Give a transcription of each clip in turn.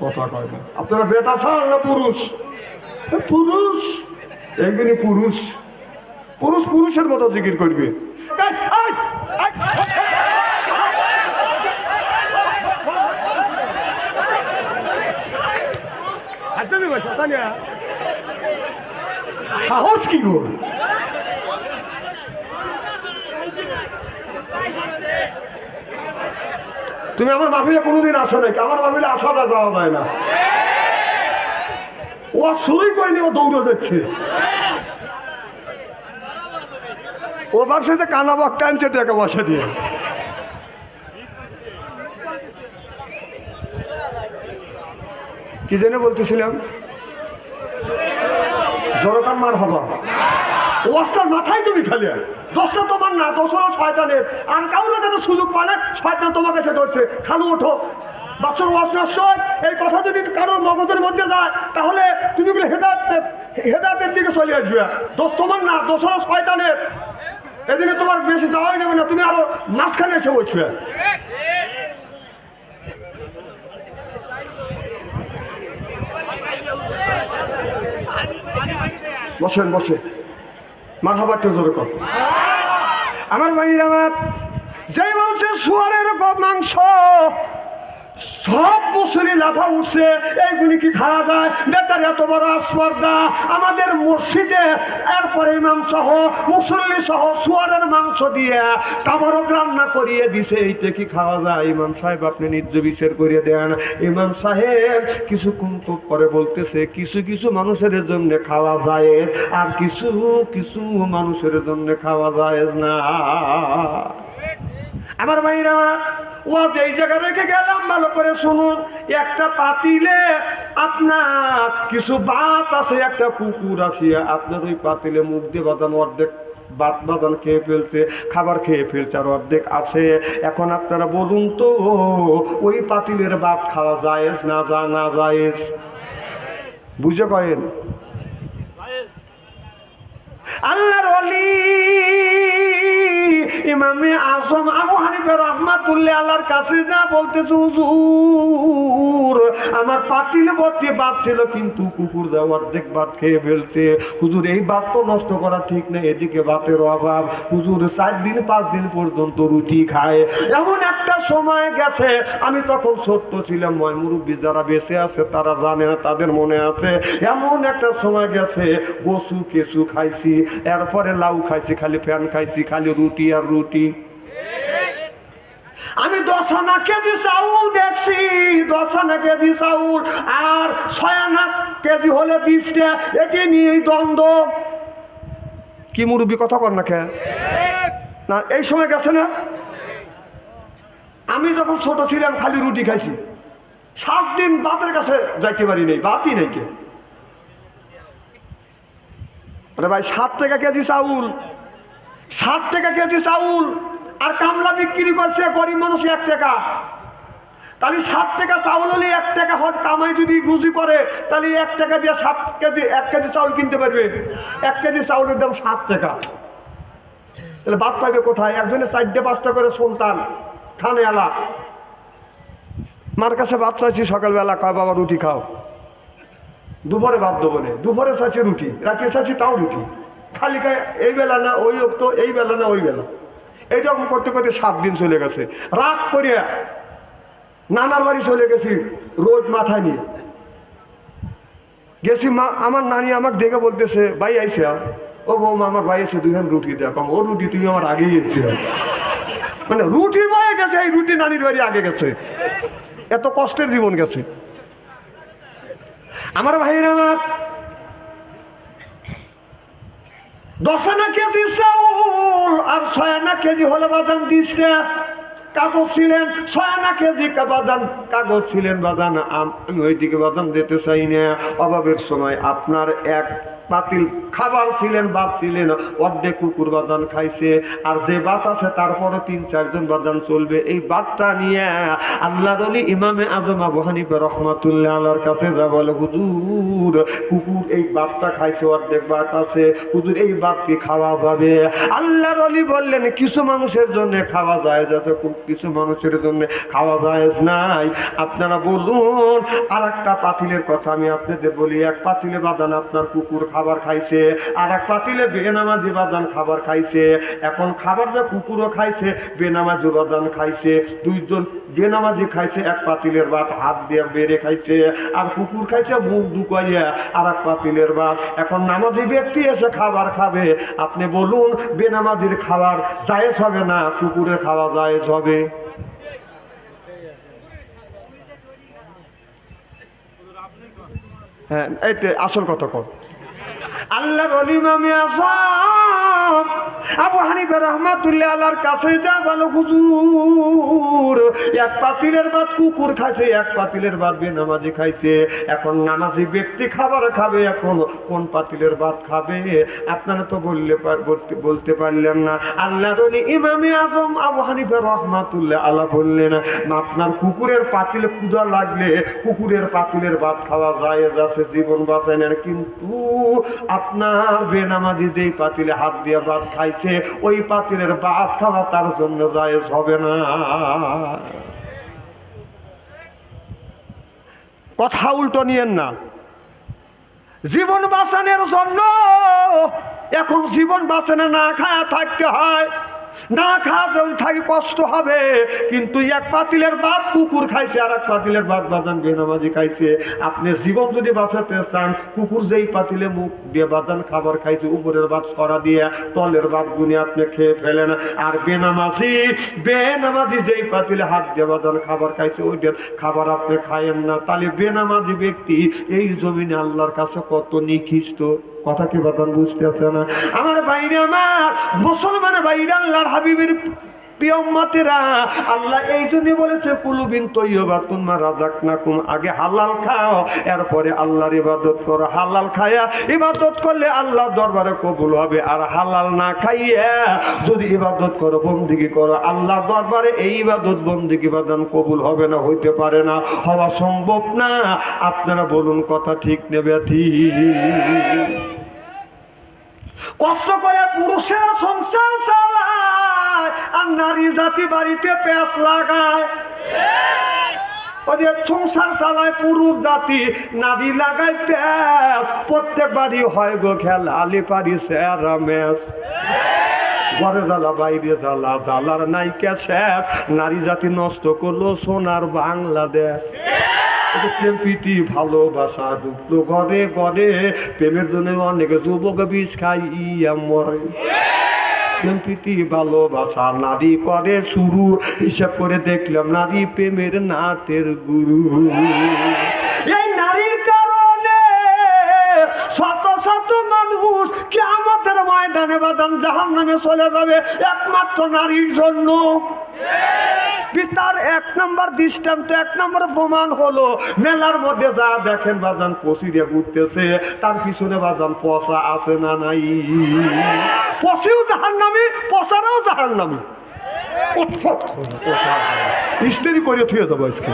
কথা কয় না। আপনারা বেটা ছাড় না পুরুষ? পুরুষ? এইগুলি পুরুষ। পুরুষ পুরুষের মতো জিকির করবে। সাহস কি গো? তুমি আমার মাহফিলে কোনোদিন আসো নাকি আমার মাহফিলে আসা যাওয়া যায় না। ও শুরুই করেনি, ও দৌড়ে যাচ্ছে। ও ভাবছে যে কানা বক টানছে টাকা বসে দিয়ে। কি জেনে বলতেছিলাম? জনকান মার হবা ওয়াজটার মাথায় তুমি খেলে। দশটা তোমার না, দশ হলো শয়তানের। আর কাউরে যেন সুযোগ পায় না? শয়তান তোমার কাছে ধরছে। খালু, ওঠো। বাচ্চার নষ্ট এই কথা যদি কারোর মগজের মধ্যে যায়, তাহলে তুমি বলে হেদায়ত হেদায়তের দিকে চলে আসবে। দোষ তোমার না, দোষ হলো শয়তানের। এদিকে তোমার বেশি যাওয়াই যাবে না, তুমি আরও মাঝখানে এসে বসবে। বসেন বসে আমার ভাইয়ের আমার যে বলছে শুয়ারের মাংস সব মুসলি লাফা উঠছে। এইগুলি কি খাওয়া যায়? বেতার এত বড় আসপর্দা। আমাদের মসজিদে এরপরে ইমাম সহ, মুসল্লি সহ শুয়ারের মাংস দিয়ে কাবারক রান্না করিয়ে দিছে। এইটা কি খাওয়া যায়? ইমাম সাহেব, আপনি নির্য বিচার করিয়ে দেন। ইমাম সাহেব কিছুক্ষণ চুপ করে বলতেছে, কিছু কিছু মানুষের জন্য খাওয়া যায় আর কিছু কিছু মানুষের জন্য খাওয়া যায় না। আমার ভাইরা আমার ও যেই জায়গা রেখে গেলাম, ভালো করে শুনুন। একটা পাতিলে আপনার কিছু বাত আছে, একটা কুকুর আসিয়া আপনার ওই পাতিলে মুখ দিয়ে বাদান অর্ধেক বাত বাদান খেয়ে ফেলছে, খাবার খেয়ে ফেলছে আর অর্ধেক আছে। এখন আপনারা বলুন তো, ওই পাতিলের বাত খাওয়া যায়জ না যা না যায়জ বুঝে করেন? আল্লাহর অলি ইমামে আসম আবু হানিফা রহমাতুল্লাহ আল্লাহর কাছে যা বলতেছে, হুজুর, আমার পাতিলে ভর্তি ভাত ছিল কিন্তু কুকুর যা অর্ধেক ভাত খেয়ে ফেলছে। হুজুর, এই ভাত তো নষ্ট করা ঠিক না, এদিকে ভাতের অভাব। হুজুর, চার দিন, পাঁচ দিন পর্যন্ত রুটি খায়। এমন একটা সময় গেছে, আমি তখন ছোট্ট ছিলাম ময় মুরব্বী যারা বেঁচে আছে, তারা জানে না, তাদের মনে আছে, এমন একটা সময় গেছে বসু কেসু খাইছি, এরপরে লাউ খাইছি, খালি ফ্যান খাইছি, খালি রুটি আর রুটি। আমি দশ আনা কেজি চাউল দেখছি দশ আনা কেজি চাউল, আর ছয় আনা কেজি হলে বিশটা, এটি নিয়েই দ্বন্দ্ব। কি মুরব্বী কথা কর না খেয়ে না, এই সময় গেছে না? আমি যখন ছোট ছিলাম, খালি রুটি খাইছি। সাত দিন বাতের কাছে যাইতে পারি নেই বাতই নেই কে ভাই, সাত টাকা কেজি চাউল সাত টাকা কেজি চাউল আর কামলা বিক্রি করছে গরিব মানুষ এক টাকা। তাহলে সাত টাকা চাউল হলে এক টাকা হট কামাই যদি রুজি করে, তাহলে এক টাকা দিয়ে সাত কেজি, এক কেজি চাউল কিনতে পারবে। এক কেজি চাউলের দাম সাত টাকা। তাহলে বাদ পাইবে কোথায়? একজনে চারটে, পাঁচটা করে সন্তান আলা। মার কাছে ভাত চাইছি সকালবেলা, কয় বাবা রুটি খাও। দুপুরে ভাত দেবো দুপুরে চাইছি রুটি, রাতে চাইছি তাও রুটি। খালি এই বেলা না, ওই তো এই বেলা না, ওই বেলা। এইরকম করতে করতে সাত দিন চলে গেছে। রাত করে নানার বাড়ি চলে গেছি, রোদ মাথায় নিয়ে। গেছি মা, আমার নানি আমাকে দেখে বলতেছে, ভাই, আইসে ও বৌমা, আমার ভাই এসে দুই রুটি দেখ ও রুটি তুমি আমার আগেই এসছে মানে রুটি বয়ে গেছে, এই রুটি নানির বাড়ি আগে গেছে। এত কষ্টের জীবন গেছে। আমার ভাইয়ের আমার দশ আনা কেজি চাউল আর ছয় আনা কেজি হলে বাদাম দিচ্ছে কাগজ ছিলেন ছয় আনা কেজি বাদাম, কাগজ ছিলেন বাদাম। আমি ওইদিকে বাদাম দিতে চাই না। অভাবের সময় আপনার এক পাতিল খাবার ছিলেন বাদ ছিলেন অর্ধেক কুকুর বাদান খাইছে। আর যে বাত আছে তারপরে তিন, চারজন বাদান চলবে। এই বাতটা নিয়ে আল্লাহ রলি ইমামে আজম আবু হানিফা রহমাতুল্লাহ আল্লাহর কাছে যা বলে, হুজুর, কুকুর এই বাতটা খাইছে, অর্ধেক বাত আছে। হুজুর, এই বাত কি খাওয়া যাবে। আল্লাহ রলি বললেন, কিছু মানুষের জন্য খাওয়া যায় যাতে কিছু মানুষের জন্য খাওয়া যায় নাই। আপনারা বলুন আর একটা পাতিলের কথা আমি আপনাদের বলি। এক পাতিলে বাদান আপনার কুকুর খাবার খাইছে, আর এক পাতিলে বেনামাজি বাদান খাবার খাইছে, এখন খাবার যে কুকুরও খাইছে বেনামাজি বাদান খাইছে, দুইজন বেনামাজি খাইছে, এক পাতিলের ভাত হাত দিয়ে বেড়ে খাইছে, আর কুকুর খাইছে মুখ দুকাইয়া, আর এক পাতিলের ভাত। এখন নামাজি ব্যক্তি এসে খাবার খাবে, আপনি বলুন, বেনামাজির খাবার জায়েজ হবে না, কুকুরের খাওয়া জায়েজ হবে? হ্যাঁ এই আসল কথা কর আল্লাহ রলিমামি আসাম আবু হানিফা রহমাতুল্লাহ আল্লাহর কাছে যা বলো, হুজুর, এক পাতিলের ভাত কুকুর খাইছে, এক পাতিলের ভাত বেনামাজি খাইছে। এখন নামাজি ব্যক্তি খাবার খাবে, এখন কোন পাতিলের ভাত খাবে? আপনারা তো বললে বলতে- পারলেন না। আল্লাহ রলি ইমামে আজম আবু হানিফা রহমাতুল্লাহ আল্লাহ বললেন, আপনার কুকুরের পাতিলে ক্ষুধা লাগলে কুকুরের পাতিলের ভাত খাওয়া যায় আছে, জীবন বাঁচায় নেন। কিন্তু আপনার বেনামাজি যেই পাতিলে হাত দিয়ে ভাত খাইছে ওই পাতিলের ভাত খাওয়া তার জন্য জায়েজ হবে না। কথা উল্টো নিয়েন না। জীবন বাঁচানোর জন্য এখন জীবন বাঁচানো না, খায়া থাকতে হয়। না খাওয়া যদি থাকি কষ্ট হবে, কিন্তু এক পাতিলের ভাত কুকুর খাইছে আর এক পাতিলের ভাত বাদান বেনামাজি খাইছে। আপনি জীবন যদি বাঁচাতে চান, কুকুর যেই পাতিলে মুখ দিয়ে বাদান খাবার খাইছে, উপরের ভাত সরা দিয়ে, তলের ভাত গুনে আপনি খেয়ে ফেলেন। আর বেনামাজি বেনামাজি যেই পাতিলে হাত দিয়ে বাদান খাবার খাইছে ওইটার খাবার আপনি খাইয়েন না। তাহলে বেনামাজি ব্যক্তি এই জমিনে আল্লাহর কাছে কত নিখিষ্ট কথা কি বাদান বুঝতে আছে না? আমার বাইরে আমার মুসলমান বাইরে আল্লাহর হাবিবের আল্লাহ এই বলেছে রাজাক আগে খাও, এরপরে আল্লাহর ইবাদত করো। করলে দরবারে কবুল হবে, আর হালাল না খাইয়া যদি ইবাদত করো, বন্দিগি করো আল্লাহ দরবারে এই ইবাদত, বন্দিগি বাদান কবুল হবে না, হইতে পারে না, হওয়া সম্ভব না। আপনারা বলুন কথা ঠিক নেবে ঠিক কষ্ট করে পুরুষেরা সংসার চালায় আর নারী জাতি বাড়িতে পেঁচ লাগায়। ওদের সংসার চালায় পুরুষ জাতি, নারী লাগায় পেঁচ প্রত্যেক বাড়ি হয় গো খেলা, আলি পারি স্যারা মেস ঘরে জ্বালা, বাইরে জ্বালা, জ্বালার নাইকা শেষ নারী জাতি নষ্ট করল সোনার বাংলাদেশ। প্রেম প্রীতি, ভালোবাসা ডুবলো ঘরে ঘরে প্রেমের জন্য অনেক যুবক বিষ খাই ইয়া মরে। প্রেম প্রীতি, ভালোবাসা নারী করে শুরু। হিসাব করে দেখলাম নারী প্রেমের নাটের গুরু। এই নারীর কারণে শত শত মানুষ কেমতের ময়দানে বাদান জাহান নামে চলে যাবে। একমাত্র নারীর জন্য। তার এক নম্বর দৃষ্টান্ত, এক নম্বর প্রমাণ হলো, মেলার মধ্যে যা দেখেন বাজান পশিরে ঘুরতেছে, তার পিছনে বাজান পচা আছে না নাই? পশিও জাহান নামি পচারাও জাহান নামি ইস্তেরি করে থুয়ে যাব আজকে।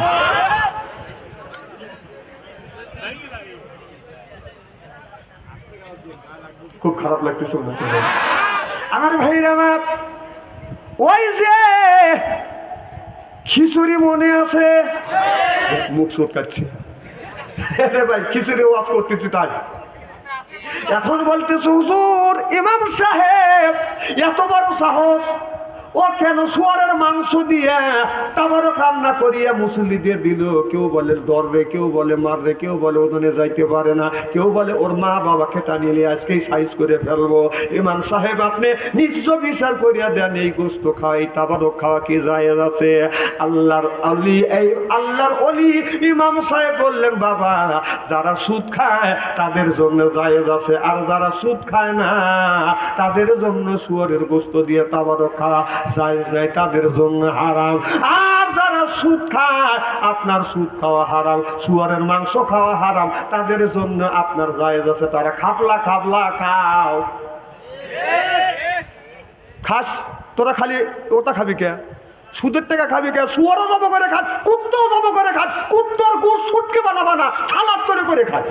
খুব খারাপ লাগতেছে। আমার ভাইরা আমার, ওই যে খিচুড়ি মনে আছে? মুখ চটকাচ্ছে ভাই, খিচুড়ি ওয়াজ করতেছি তাই। এখন বলতেছে, হুজুর, ইমাম সাহেব, এত বড় সাহস। ও কেন শুয়ারের মাংস দিয়ে তাবারও রান্না করিয়া মুসল্লিদের দিল? কেউ বলে দরবে কেউ বলে মারবে কেউ বলে ওখানে যাইতে পারে না। কেউ বলে, ওর মা বাবাকে নিয়ে আজকেই সাইজ করে ফেলব। ইমাম সাহেব, আপনি নিজ বিচার করিয়া দেন, এই গোস্ত খাওয়াই তাবারও খাওয়া কি যায় আছে? আল্লাহর আলি, এই আল্লাহর অলি ইমাম সাহেব বললেন, বাবা, যারা সুদ খায়, তাদের জন্য জায়েজ আছে। আর যারা সুদ খায় না, তাদের জন্য শুয়ারের গোস্ত দিয়ে তাবারও খাওয়া জায়েজ নাই তাদের জন্য হারাম। আর যারা সুদ খায়, আপনার সুদ খাওয়া হারাম শুয়ারের মাংস খাওয়া হারাম, তাদের জন্য আপনার জায়েজ আছে, তারা খাবলা খাবলা খাও। খাস, তোরা খালি ওটা খাবি কে? সুদের টাকা খাবি কে? শুয়ারও জব করে খাস, কুত্তাও জব করে খাস, কুত্তর গুড় সুটকে বানাবা না, সালাদ করে করে খাস।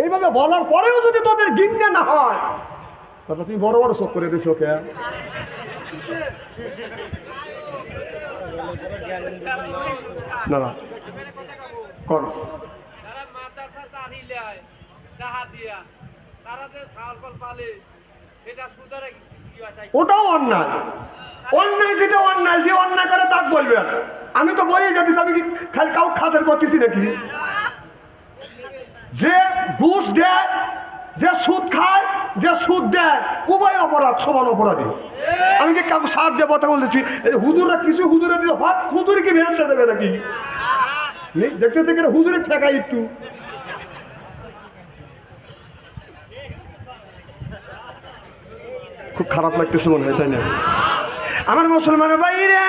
এইভাবে বলার পরেও যদি তোদের গিন্নে না হয় তাহলে তুমি বড় বড় চোখ করে দিছো কে না না। কর। ওটাও অন্যায়। অন্যায় যেটা অন্যায় যে অন্যায় করে তাক বলবেন আমি তো বই যেতেছি আমি কি খালি কাউ খাতের করতেছি নাকি? যে ঘুষ দেয় যে সুদ খায়, যে সুদ দেয়, উভয় অপরাধ, সমান অপরাধী। আমি কি কাউকে সার দিয়ে কথা বলতেছি? এই হুজুররা কিছু হুজুরে দিল, ভাত হুজুর কি ভেসে দেবে নাকি? দেখতে দেখে হুজুরে ঠেকাই একটু। খুব খারাপ লাগতেছে মনে হয়, তাই না? আমার মুসলমান ভাইরা